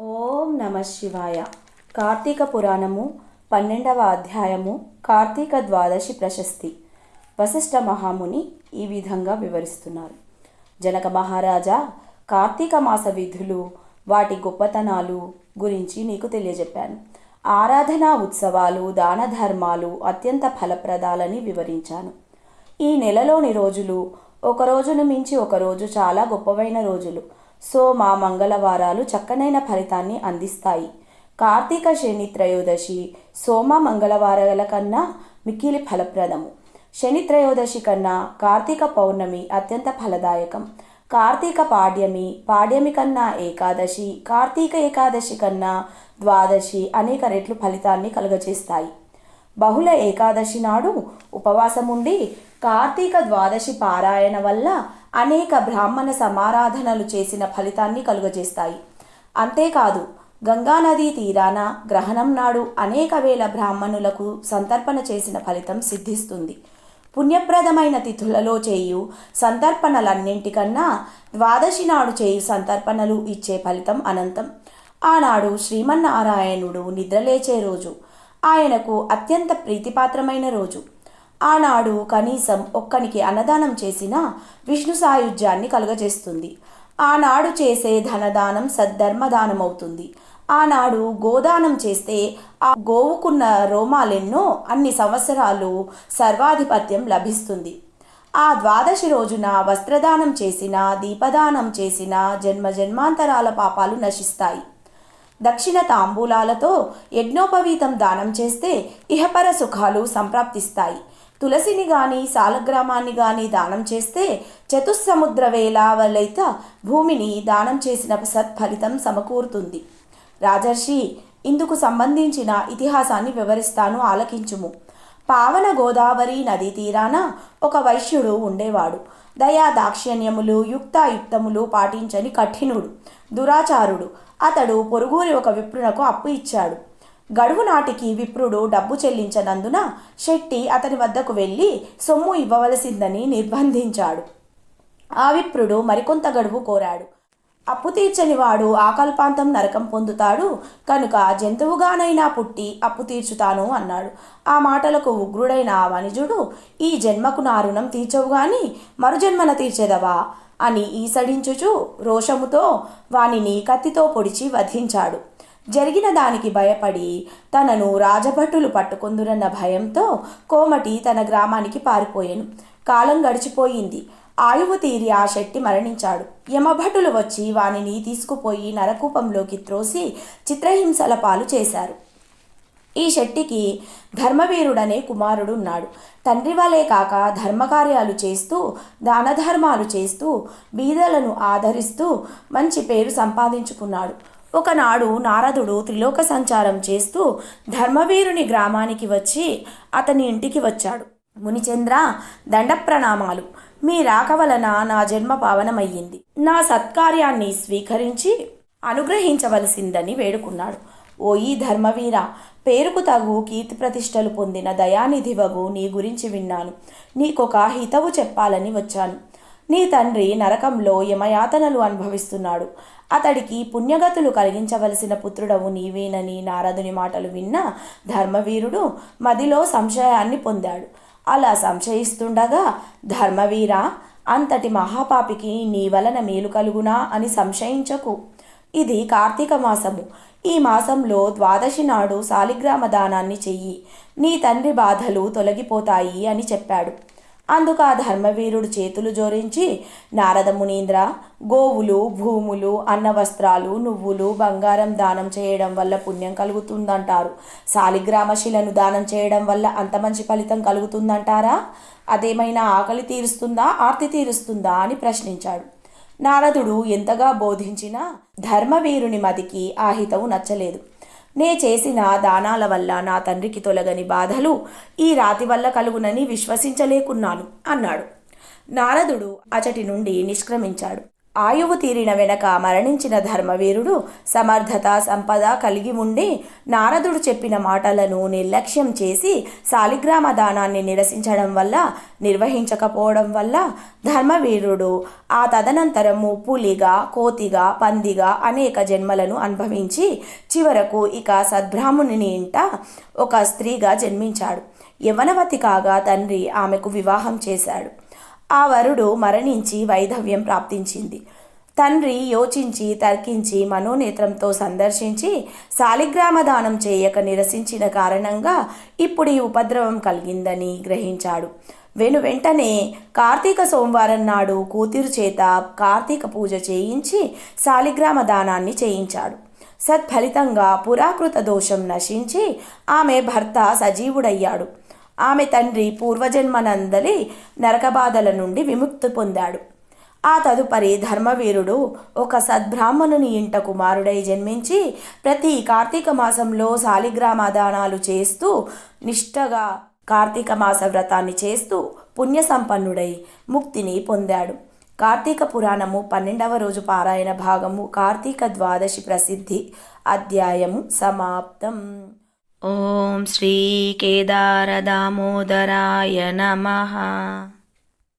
ఓం నమ శివాయ. కార్తీక పురాణము పన్నెండవ అధ్యాయము కార్తీక ద్వాదశి ప్రశస్తి. వశిష్ఠ మహాముని ఈ విధంగా వివరిస్తున్నారు. జనక మహారాజా కార్తీక మాస విధులు వాటి గొప్పతనాలు గురించి నీకు తెలియజెప్పాను. ఆరాధనా ఉత్సవాలు దాన ధర్మాలు అత్యంత ఫలప్రదాలని వివరించాను. ఈ నెలలోని రోజులు ఒక రోజును మించి ఒక రోజు చాలా గొప్పవైన రోజులు. సోమ మంగళవారాలు చక్కనైన ఫలితాన్ని అందిస్తాయి. కార్తీక శని త్రయోదశి సోమ మంగళవారాల కన్నా మిక్కిలి ఫలప్రదము. శని త్రయోదశి కన్నా కార్తీక పౌర్ణమి అత్యంత ఫలదాయకం. కార్తీక పాడ్యమి పాడ్యమి కన్నా ఏకాదశి కార్తీక ఏకాదశి కన్నా ద్వాదశి అనేక రెట్లు ఫలితాన్ని కలుగజేస్తాయి. బహుళ ఏకాదశి నాడు ఉపవాసముండి కార్తీక ద్వాదశి పారాయణ వల్ల అనేక బ్రాహ్మణ సమారాధనలు చేసిన ఫలితాన్ని కలుగజేస్తాయి. అంతేకాదు గంగానదీ తీరాన గ్రహణం నాడు అనేక వేల బ్రాహ్మణులకు సంతర్పణ చేసిన ఫలితం సిద్ధిస్తుంది. పుణ్యప్రదమైన తిథులలో చేయు సంతర్పణలన్నింటికన్నా ద్వాదశి నాడు చేయు సంతర్పణలు ఇచ్చే ఫలితం అనంతం. ఆనాడు శ్రీమన్నారాయణుడు నిద్రలేచే రోజు. ఆయనకు అత్యంత ప్రీతిపాత్రమైన రోజు. ఆనాడు కనీసం ఒక్కనికి అన్నదానం చేసినా విష్ణు సాయుధ్యాన్ని కలుగజేస్తుంది. ఆనాడు చేసే ధనదానం సద్ధర్మదానం అవుతుంది ఆనాడు గోదానం చేస్తే ఆ గోవుకున్న రోమాలెన్నో అన్ని సంవత్సరాలు సర్వాధిపత్యం లభిస్తుంది. ఆ ద్వాదశి రోజున వస్త్రదానం చేసిన దీపదానం చేసిన జన్మ జన్మాంతరాల పాపాలు నశిస్తాయి. దక్షిణ తాంబూలాలతో యజ్ఞోపవీతం దానం చేస్తే ఇహపర సుఖాలు సంప్రాప్తిస్తాయి. తులసిని గాని సాలగ్రామాన్ని గాని దానం చేస్తే చతుస్సముద్ర వేలావలైత భూమిని దానం చేసిన సత్ఫలితం సమకూరుతుంది. రాజర్షి ఇందుకు సంబంధించిన ఇతిహాసాన్ని వివరిస్తాను ఆలకించుము. పావన గోదావరి నదీ తీరాన ఒక వైశ్యుడు ఉండేవాడు. దయా దాక్షిణ్యములు యుక్తాయుక్తములు పాటించని కఠినుడు దురాచారుడు. అతడు పొరుగురి ఒక విప్రునకు అప్పు ఇచ్చాడు. గడువు నాటికి విప్రుడు డబ్బు చెల్లించనందున శెట్టి అతని వద్దకు వెళ్ళి సొమ్ము ఇవ్వవలసిందని నిర్బంధించాడు. ఆ విప్రుడు మరికొంత గడువు కోరాడు. అప్పు తీర్చని వాడు ఆకల్పాంతం నరకం పొందుతాడు. కనుక జంతువుగానైనా పుట్టి అప్పు తీర్చుతాను అన్నాడు. ఆ మాటలకు ఉగ్రుడైన ఆ వణిజుడు ఈ జన్మకు నా రుణం తీర్చవు గాని మరుజన్మన తీర్చేదవా అని ఈసడించుచు రోషముతో వానిని కత్తితో పొడిచి వధించాడు. జరిగిన దానికి భయపడి తనను రాజభటులు పట్టుకుందురన్న భయంతో కోమటి తన గ్రామానికి పారిపోయాను. కాలం గడిచిపోయింది. ఆయువు తీరి ఆ శెట్టి మరణించాడు. యమభటులు వచ్చి వానిని తీసుకుపోయి నరకూపంలోకి త్రోసి చిత్రహింసల పాలు చేశారు. ఈ శెట్టికి ధర్మవీరుడనే కుమారుడు ఉన్నాడు తండ్రి వలే కాక ధర్మకార్యాలు చేస్తూ దానధర్మాలు చేస్తూ బీదలను ఆదరిస్తూ మంచి పేరు సంపాదించుకున్నాడు. ఒకనాడు నారదుడు త్రిలోక సంచారం చేస్తూ ధర్మవీరుని గ్రామానికి వచ్చి అతని ఇంటికి వచ్చాడు. మునిచంద్ర దండ ప్రణామాలు మీ రాక వలన నా జన్మ పావనమయ్యింది. నా సత్కార్యాన్ని స్వీకరించి అనుగ్రహించవలసిందని వేడుకున్నాడు. ఓయి ధర్మవీర పేరుకు తగు కీర్తి ప్రతిష్టలు పొందిన దయానిధివగు నీ గురించి విన్నాను. నీకొక హితవు చెప్పాలని వచ్చాను. నీ తండ్రి నరకంలో యమయాతనలు అనుభవిస్తున్నాడు. అతడికి పుణ్యగతులు కలిగించవలసిన పుత్రుడవు నీవేనని నారదుని మాటలు విన్న ధర్మవీరుడు మదిలో సంశయాన్ని పొందాడు. అలా సంశయిస్తుండగా ధర్మవీర అంతటి మహాపాపికి నీ వలన మేలు కలుగునా అని సంశయించకు. ఇది కార్తీక మాసము. ఈ మాసంలో ద్వాదశి నాడు శాలిగ్రామ దానాన్ని చెయ్యి. నీ తండ్రి బాధలు తొలగిపోతాయి అని చెప్పాడు. అందుకు ఆ ధర్మవీరుడు చేతులు జోడించి నారద మునీంద్ర గోవులు భూములు అన్న వస్త్రాలు నువ్వులు బంగారం దానం చేయడం వల్ల పుణ్యం కలుగుతుందంటారు. శాలిగ్రామ శిలను దానం చేయడం వల్ల అంత మంచి ఫలితం కలుగుతుందంటారా? అదేమైనా ఆకలి తీరుస్తుందా ఆర్తి తీరుస్తుందా? అని ప్రశ్నించాడు. నారదుడు ఎంతగా బోధించినా ధర్మవీరుని మదికి ఆ హితవు నచ్చలేదు. నే చేసిన దానాల వల్ల నా తండ్రికి తొలగని బాధలు ఈ రాతి వల్ల కలుగునని విశ్వసించలేకున్నాను అన్నాడు. నారదుడు అచటి నుండి నిష్క్రమించాడు. ఆయువు తీరిన వెనక మరణించిన ధర్మవీరుడు సమర్థత సంపద కలిగి ఉండి నారదుడు చెప్పిన మాటలను నిర్లక్ష్యం చేసి శాలిగ్రామ దానాన్ని నిరసించడం వల్ల నిర్వహించకపోవడం వల్ల ధర్మవీరుడు ఆ తదనంతరము పులిగా కోతిగా పందిగా అనేక జన్మలను అనుభవించి చివరకు ఇక సద్బ్రాహ్మణుని ఇంట ఒక స్త్రీగా జన్మించాడు. యవనవతి కాగా తండ్రి ఆమెకు వివాహం చేశాడు. ఆ వరుడు మరణించి వైధవ్యం ప్రాప్తించింది. తండ్రి యోచించి తర్కించి మనోనేత్రంతో సందర్శించి శాలిగ్రామ దానం చేయక నిరసించిన కారణంగా ఇప్పుడు ఈ ఉపద్రవం కలిగిందని గ్రహించాడు. వెను వెంటనే కార్తీక సోమవారం నాడు కూతురు చేత కార్తీక పూజ చేయించి శాలిగ్రామ దానాన్ని చేయించాడు. సత్ఫలితంగా పురాకృత దోషం నశించి ఆమె భర్త సజీవుడయ్యాడు. ఆమె తండ్రి పూర్వజన్మనందలి నరకబాధల నుండి విముక్తి పొందాడు. ఆ తదుపరి ధర్మవీరుడు ఒక సద్బ్రాహ్మణుని ఇంట కుమారుడై జన్మించి ప్రతి కార్తీక మాసంలో శాలిగ్రామ దానాలు చేస్తూ నిష్టగా కార్తీక మాస వ్రతాన్ని చేస్తూ పుణ్య సంపన్నుడై ముక్తిని పొందాడు. కార్తీక పురాణము పన్నెండవ రోజు పారాయణ భాగము కార్తీక ద్వాదశి ప్రసిద్ధి అధ్యాయము సమాప్తం. ॐ श्रीकेदारदामोदराय नमः।